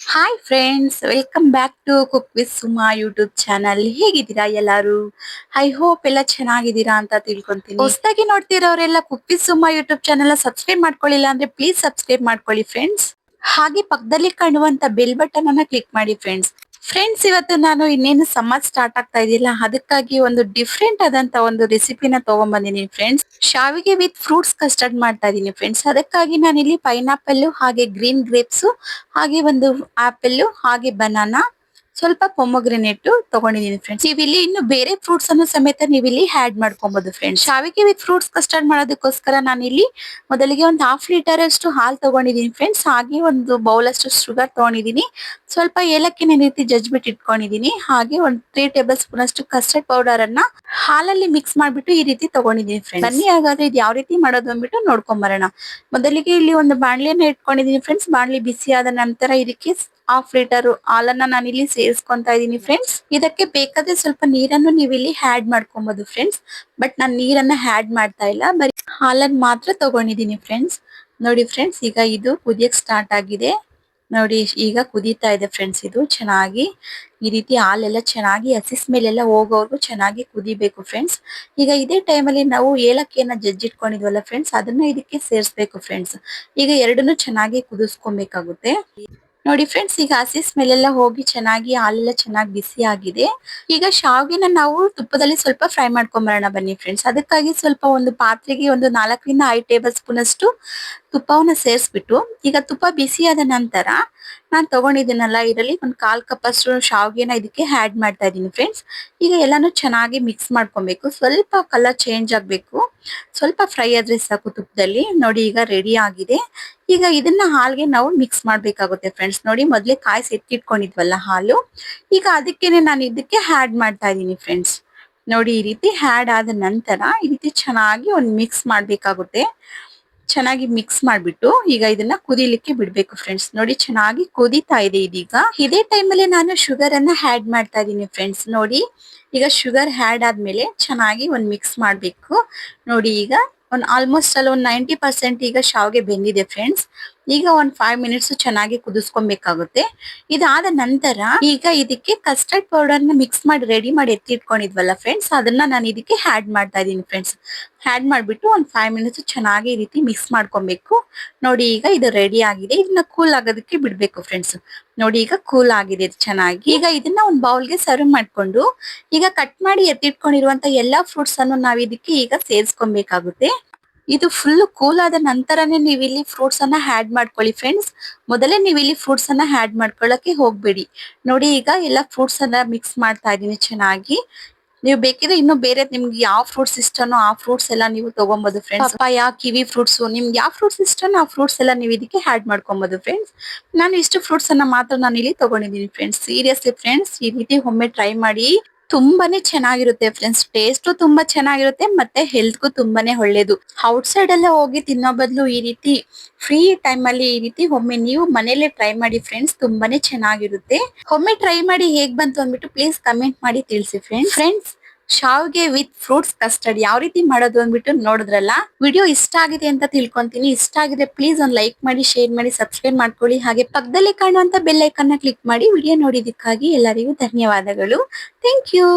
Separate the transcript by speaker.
Speaker 1: Hi friends welcome back to cook with Suma YouTube channel ಹೇಗಿದ್ದೀರಾ ಎಲ್ಲಾರು? I hope ಎಲ್ಲ ಚೆನ್ನಾಗಿದ್ದೀರಾ ಅಂತ ತಿಳ್ಕೊಂತೀನಿ. ಹೊಸದಾಗಿ ನೋಡ್ತಿರೋರೆಲ್ಲ cook with Suma YouTube channel subscribe ಮಾಡ್ಕೊಳ್ಳಿಲ್ಲ ಅಂದ್ರೆ ಪ್ಲೀಸ್ ಸಬ್ಸ್ಕ್ರೈಬ್ ಮಾಡ್ಕೊಳ್ಳಿ ಫ್ರೆಂಡ್ಸ್ ಹಾಗೆ ಪಕ್ಕದಲ್ಲಿ ಕಾಣುವಂತ ಬೆಲ್ ಬಟನ್ ಅನ್ನ ಕ್ಲಿಕ್ ಮಾಡಿ ಫ್ರೆಂಡ್ಸ್ ಫ್ರೆಂಡ್ಸ್ ಇವತ್ತು ನಾನು ಇನ್ನೇನು ಸಮ್ಮರ್ ಸ್ಟಾರ್ಟ್ ಆಗ್ತಾ ಇದೆಯಲ್ಲ, ಅದಕ್ಕಾಗಿ ಒಂದು ಡಿಫ್ರೆಂಟ್ ಆದಂತ ಒಂದು ರೆಸಿಪಿನ ತಗೊಂಡ್ಬಂದಿದ್ದೀನಿ ಫ್ರೆಂಡ್ಸ್ ಶಾವಿಗೆ ವಿತ್ ಫ್ರೂಟ್ಸ್ ಕಸ್ಟರ್ಡ್ ಮಾಡ್ತಾ ಇದೀನಿ ಫ್ರೆಂಡ್ಸ್ ಅದಕ್ಕಾಗಿ ನಾನಿಲ್ಲಿ ಪೈನಾಪಲ್ ಹಾಗೆ ಗ್ರೀನ್ ಗ್ರೇಪ್ಸ್ ಹಾಗೆ ಒಂದು ಆಪಲ್ ಹಾಗೆ ಬನಾನಾ ಸ್ವಲ್ಪ ಪೊಮೊಗ್ರೆನೇಟ್ ತಗೊಂಡಿದ್ದೀನಿ ಫ್ರೆಂಡ್ಸ್ ನೀವಿಲ್ಲಿ ಇನ್ನು ಬೇರೆ ಫ್ರೂಟ್ಸ್ ಅನ್ನು ಸಮೇತ ನೀವಿಲ್ಲಿ ಆಡ್ ಮಾಡ್ಕೊಬಹುದು ಫ್ರೆಂಡ್ಸ್ ಶಾವಿಗೆ ವಿತ್ ಫ್ರೂಟ್ಸ್ ಕಸ್ಟರ್ಡ್ ಮಾಡೋದಕ್ಕೋಸ್ಕರ ನಾನಿಲ್ಲಿ ಮೊದಲಿಗೆ ಒಂದು ಹಾಫ್ ಲೀಟರ್ ಅಷ್ಟು ಹಾಲು ತಗೊಂಡಿದ್ದೀನಿ ಫ್ರೆಂಡ್ಸ್ ಹಾಗೆ ಒಂದು ಬೌಲ್ ಅಷ್ಟು ಶುಗರ್ ತಗೊಂಡಿದ್ದೀನಿ ಸ್ವಲ್ಪ ಏಲಕ್ಕಿನ ರೀತಿ ಜಜ್ಬಿಟ್ಟು ಇಟ್ಕೊಂಡಿದ್ದೀನಿ ಹಾಗೆ ಒಂದು ತ್ರೀ ಟೇಬಲ್ ಸ್ಪೂನ್ ಅಷ್ಟು ಕಸ್ಟರ್ಡ್ ಪೌಡರ್ ಅನ್ನ ಹಾಲಲ್ಲಿ ಮಿಕ್ಸ್ ಮಾಡ್ಬಿಟ್ಟು ಈ ರೀತಿ ತಗೊಂಡಿದ್ದೀನಿ ಫ್ರೆಂಡ್ಸ್ ಬನ್ನಿ ಹಾಗಾದ್ರೆ ಇದು ಯಾವ ರೀತಿ ಮಾಡೋದು ಅಂದ್ಬಿಟ್ಟು ನೋಡ್ಕೊಂಡ್ ಬರೋಣ. ಮೊದಲಿಗೆ ಇಲ್ಲಿ ಒಂದು ಬಾಣ್ಲಿಯನ್ನ ಇಟ್ಕೊಂಡಿದ್ದೀನಿ ಫ್ರೆಂಡ್ಸ್ ಬಾಣಲಿ ಬಿಸಿ ಆದ ನಂತರ ಇದಕ್ಕೆ ಹಾಫ್ ಲೀಟರ್ ಹಾಲನ್ನ ನಾನು ಇಲ್ಲಿ ಸೇರಿಸ್ಕೊಂತಾ ಇದೀನಿ ಫ್ರೆಂಡ್ಸ್ ಇದಕ್ಕೆ ಬೇಕಾದ್ರೆ ಸ್ವಲ್ಪ ನೀರನ್ನು ನೀವು ಇಲ್ಲಿ ಆಡ್ ಮಾಡ್ಕೊಬಹುದು ಫ್ರೆಂಡ್ಸ್ ಬಟ್ ನಾನು ನೀರನ್ನ ಹ್ಯಾಡ್ ಮಾಡ್ತಾ ಇಲ್ಲ. ಬರೀ ಹಾಲನ್ನ ಮಾತ್ರ ತಗೊಂಡಿದ್ದೀನಿ ಫ್ರೆಂಡ್ಸ್ ನೋಡಿ ಫ್ರೆಂಡ್ಸ್ ಈಗ ಇದು ಕುದಿಯಕ್ ಸ್ಟಾರ್ಟ್ ಆಗಿದೆ. ನೋಡಿ, ಈಗ ಕುದೀತಾ ಇದೆ ಫ್ರೆಂಡ್ಸ್ ಇದು ಚೆನ್ನಾಗಿ. ಈ ರೀತಿ ಹಾಲೆಲ್ಲ ಚೆನ್ನಾಗಿ ಹಸಿಸ್ ಮೇಲೆಲ್ಲ ಹೋಗೋವರೆಗೂ ಚೆನ್ನಾಗಿ ಕುದಿಬೇಕು ಫ್ರೆಂಡ್ಸ್ ಈಗ ಇದೇ ಟೈಮಲ್ಲಿ ನಾವು ಏಲಕ್ಕಿಯನ್ನ ಜಜ್ಜಿಟ್ಕೊಂಡಿದ್ವಲ್ಲ ಫ್ರೆಂಡ್ಸ್ ಅದನ್ನ ಇದಕ್ಕೆ ಸೇರಿಸ್ಬೇಕು ಫ್ರೆಂಡ್ಸ್ ಈಗ ಎರಡನ್ನೂ ಚೆನ್ನಾಗಿ ಕುದಿಸ್ಕೊಬೇಕಾಗುತ್ತೆ. ನೋಡಿ ಫ್ರೆಂಡ್ಸ್ ಈಗ ಹಸಿ ಸ್ಮೆಲ್ ಎಲ್ಲ ಹೋಗಿ ಚೆನ್ನಾಗಿ, ಹಾಲೆಲ್ಲ ಚೆನ್ನಾಗಿ ಬಿಸಿ ಆಗಿದೆ. ಈಗ ಶಾವಿಗೆನ ನಾವು ತುಪ್ಪದಲ್ಲಿ ಸ್ವಲ್ಪ ಫ್ರೈ ಮಾಡ್ಕೊಂಬರೋಣ ಬನ್ನಿ ಫ್ರೆಂಡ್ಸ್ ಅದಕ್ಕಾಗಿ ಸ್ವಲ್ಪ ಒಂದು ಪಾತ್ರೆಗೆ ಒಂದು ನಾಲ್ಕರಿಂದ ಐದು ಟೇಬಲ್ ಸ್ಪೂನ್ ಅಷ್ಟು ತುಪ್ಪವನ್ನು ಸೇರಿಸ್ಬಿಟ್ಟು, ಈಗ ತುಪ್ಪ ಬಿಸಿಯಾದ ನಂತರ ನಾನು ತಗೊಂಡಿದ್ದೀನಲ್ಲ, ಇದರಲ್ಲಿ ಒಂದು ಕಾಲ್ ಕಪ್ ಅಷ್ಟು ಶಾವಿಗೆನ ಇದಕ್ಕೆ ಆ್ಯಡ್ ಮಾಡ್ತಾ ಇದ್ದೀನಿ ಫ್ರೆಂಡ್ಸ್ ಈಗ ಎಲ್ಲಾನು ಚೆನ್ನಾಗಿ ಮಿಕ್ಸ್ ಮಾಡ್ಕೊಬೇಕು. ಸ್ವಲ್ಪ ಕಲರ್ ಚೇಂಜ್ ಆಗಬೇಕು. ಸ್ವಲ್ಪ ಫ್ರೈ ಆದ್ರೆ ಸಾಕು ತುಪ್ಪದಲ್ಲಿ. ನೋಡಿ, ಈಗ ರೆಡಿ ಆಗಿದೆ. ಈಗ ಇದನ್ನ ಹಾಲ್ಗೆ ನಾವು ಮಿಕ್ಸ್ ಮಾಡಬೇಕಾಗುತ್ತೆ ಫ್ರೆಂಡ್ಸ್ ನೋಡಿ, ಮೊದಲೇ ಕಾಯಿಸಿ ಎತ್ತಿಟ್ಕೊಂಡಿದ್ವಲ್ಲ ಹಾಲು. ಈಗ ಅದಕ್ಕೇನೆ ನಾನು ಇದಕ್ಕೆ ಆ್ಯಡ್ ಮಾಡ್ತಾ ಇದ್ದೀನಿ ಫ್ರೆಂಡ್ಸ್ ನೋಡಿ, ಈ ರೀತಿ ಹ್ಯಾಡ್ ಆದ ನಂತರ ಈ ರೀತಿ ಚೆನ್ನಾಗಿ ಒಂದು ಮಿಕ್ಸ್ ಮಾಡ್ಬೇಕಾಗುತ್ತೆ. ಚೆನ್ನಾಗಿ ಮಿಕ್ಸ್ ಮಾಡ್ಬಿಟ್ಟು ಈಗ ಇದನ್ನ ಕುದಿಲಿಕ್ಕೆ ಬಿಡ್ಬೇಕು ಫ್ರೆಂಡ್ಸ್ ನೋಡಿ ಚೆನ್ನಾಗಿ ಕುದೀತಾ ಇದೆ ಇದೀಗ. ಇದೇ ಟೈಮಲ್ಲಿ ನಾನು ಶುಗರ್ ಅನ್ನ ಹ್ಯಾಡ್ ಮಾಡ್ತಾ ಇದ್ದೀನಿ ಫ್ರೆಂಡ್ಸ್ ನೋಡಿ, ಈಗ ಶುಗರ್ ಹ್ಯಾಡ್ ಆದ್ಮೇಲೆ ಚೆನ್ನಾಗಿ ಒಂದ್ ಮಿಕ್ಸ್ ಮಾಡ್ಬೇಕು. ನೋಡಿ ಈಗ ಒಂದ್ ಆಲ್ಮೋಸ್ಟ್ ಅಲ್ಲಿ ಒಂದ್ ನೈಂಟಿ ಪರ್ಸೆಂಟ್ ಈಗ ಶಾವ್ಗೆ ಬೆಂದಿದೆ ಫ್ರೆಂಡ್ಸ್ ಈಗ ಒಂದ್ ಫೈವ್ ಮಿನಿಟ್ಸ್ ಚೆನ್ನಾಗಿ ಕುದಿಸ್ಕೊಬೇಕಾಗುತ್ತೆ. ಇದಾದ ನಂತರ ಈಗ ಇದಕ್ಕೆ ಕಸ್ಟರ್ಡ್ ಪೌಡರ್ನ ಮಿಕ್ಸ್ ಮಾಡಿ ರೆಡಿ ಮಾಡಿ ಎತ್ತಿಟ್ಕೊಂಡಿದ್ವಲ್ಲ ಫ್ರೆಂಡ್ಸ್ ಅದನ್ನ ನಾನು ಇದಕ್ಕೆ ಹ್ಯಾಡ್ ಮಾಡ್ತಾ ಇದ್ದೀನಿ ಫ್ರೆಂಡ್ಸ್ ಹ್ಯಾಡ್ ಮಾಡ್ಬಿಟ್ಟು ಒಂದ್ ಫೈವ್ ಮಿನಿಟ್ಸ್ ಚೆನ್ನಾಗಿ ಈ ರೀತಿ ಮಿಕ್ಸ್ ಮಾಡ್ಕೊಬೇಕು. ನೋಡಿ ಈಗ ಇದು ರೆಡಿ ಆಗಿದೆ. ಇದನ್ನ ಕೂಲ್ ಆಗೋದಕ್ಕೆ ಬಿಡ್ಬೇಕು ಫ್ರೆಂಡ್ಸ್ ನೋಡಿ ಈಗ ಕೂಲ್ ಆಗಿದೆ ಇದು ಚೆನ್ನಾಗಿ. ಈಗ ಇದನ್ನ ಒಂದು ಬೌಲ್ಗೆ ಸರ್ವ್ ಮಾಡ್ಕೊಂಡು ಈಗ ಕಟ್ ಮಾಡಿ ಎತ್ತಿಟ್ಕೊಂಡಿರುವಂತ ಎಲ್ಲಾ ಫ್ರೂಟ್ಸ್ ಅನ್ನು ನಾವು ಇದಕ್ಕೆ ಈಗ ಸೇರಿಸ್ಕೊಬೇಕಾಗುತ್ತೆ. ಇದು ಫುಲ್ ಕೂಲ್ ಆದ ನಂತರನೇ ನೀವು ಇಲ್ಲಿ ಫ್ರೂಟ್ಸ್ ಅನ್ನ ಆಡ್ ಮಾಡ್ಕೊಳ್ಳಿ ಫ್ರೆಂಡ್ಸ್ ಮೊದಲೇ ನೀವು ಇಲ್ಲಿ ಫ್ರೂಟ್ಸ್ ಅನ್ನ ಆಡ್ ಮಾಡ್ಕೊಳ್ಳಕ್ಕೆ ಹೋಗ್ಬೇಡಿ. ನೋಡಿ ಈಗ ಎಲ್ಲ ಫ್ರೂಟ್ಸ್ ಅನ್ನ ಮಿಕ್ಸ್ ಮಾಡ್ತಾ ಇದ್ದೀನಿ ಚೆನ್ನಾಗಿ. ನೀವು ಬೇಕಿದ್ರೆ ಇನ್ನು ಬೇರೆ ನಿಮ್ಗೆ ಯಾವ ಫ್ರೂಟ್ಸ್ ಇಷ್ಟನೋ ಆ ಫ್ರೂಟ್ಸ್ ಎಲ್ಲ ನೀವು ತಗೊಬಹುದು ಫ್ರೆಂಡ್ಸ್ ಪಪ್ಪಾಯ, ಕಿವಿ ಫ್ರೂಟ್ಸ್ ನಿಮ್ಗೆ ಯಾವ ಫ್ರೂಟ್ಸ್ ಇಷ್ಟನೋ ಆ ಫ್ರೂಟ್ಸ್ ಎಲ್ಲ ನೀವು ಇದಕ್ಕೆ ಆ್ಯಡ್ ಮಾಡ್ಕೊಬಹುದು ಫ್ರೆಂಡ್ಸ್ ನಾನು ಇಷ್ಟು ಫ್ರೂಟ್ಸ್ ಅನ್ನ ಮಾತ್ರ ನಾನು ಇಲ್ಲಿ ತಗೊಂಡಿದ್ದೀನಿ ಫ್ರೆಂಡ್ಸ್ ಸೀರಿಯಸ್ಲಿ ಫ್ರೆಂಡ್ಸ್ ಈ ರೀತಿ ಒಮ್ಮೆ ಟ್ರೈ ಮಾಡಿ. ತುಂಬಾನೇ ಚೆನ್ನಾಗಿರುತ್ತೆ ಫ್ರೆಂಡ್ಸ್ ಟೇಸ್ಟ್ ತುಂಬಾ ಚೆನ್ನಾಗಿರುತ್ತೆ ಮತ್ತೆ ಹೆಲ್ತ್ಗೂ ತುಂಬಾನೇ ಒಳ್ಳೇದು. ಔಟ್ ಸೈಡ್ ಎಲ್ಲ ಹೋಗಿ ತಿನ್ನೋ ಬದಲು ಈ ರೀತಿ ಫ್ರೀ ಟೈಮ್ ಅಲ್ಲಿ ಈ ರೀತಿ ಒಮ್ಮೆ ನೀವು ಮನೇಲೆ ಟ್ರೈ ಮಾಡಿ ಫ್ರೆಂಡ್ಸ್ ತುಂಬಾನೇ ಚೆನ್ನಾಗಿರುತ್ತೆ. ಒಮ್ಮೆ ಟ್ರೈ ಮಾಡಿ ಹೇಗ್ ಬಂತು ಅಂದ್ಬಿಟ್ಟು ಪ್ಲೀಸ್ ಕಮೆಂಟ್ ಮಾಡಿ ತಿಳಿಸಿ ಫ್ರೆಂಡ್ಸ್ ಫ್ರೆಂಡ್ಸ್ ಶಾವ್ಗೆ ವಿತ್ ಫ್ರೂಟ್ಸ್ ಕಸ್ಟರ್ಡ್ ಯಾವ ರೀತಿ ಮಾಡೋದು ಅಂದ್ಬಿಟ್ಟು ನೋಡಿದ್ರಲ್ಲ? ವಿಡಿಯೋ ಇಷ್ಟ ಆಗಿದೆ ಅಂತ ತಿಳ್ಕೊಂತೀನಿ. ಇಷ್ಟ ಆಗಿದೆ ಪ್ಲೀಸ್ ಒಂದ್ ಲೈಕ್ ಮಾಡಿ, ಶೇರ್ ಮಾಡಿ, ಸಬ್ಸ್ಕ್ರೈಬ್ ಮಾಡ್ಕೊಳ್ಳಿ. ಹಾಗೆ ಪಕ್ಕದಲ್ಲಿ ಕಾಣುವಂತ ಬೆಲ್ ಐಕನ್ ಕ್ಲಿಕ್ ಮಾಡಿ ವಿಡಿಯೋ ನೋಡಿದ್ದಕ್ಕಾಗಿ ಎಲ್ಲರಿಗೂ ಧನ್ಯವಾದಗಳು. Thank you.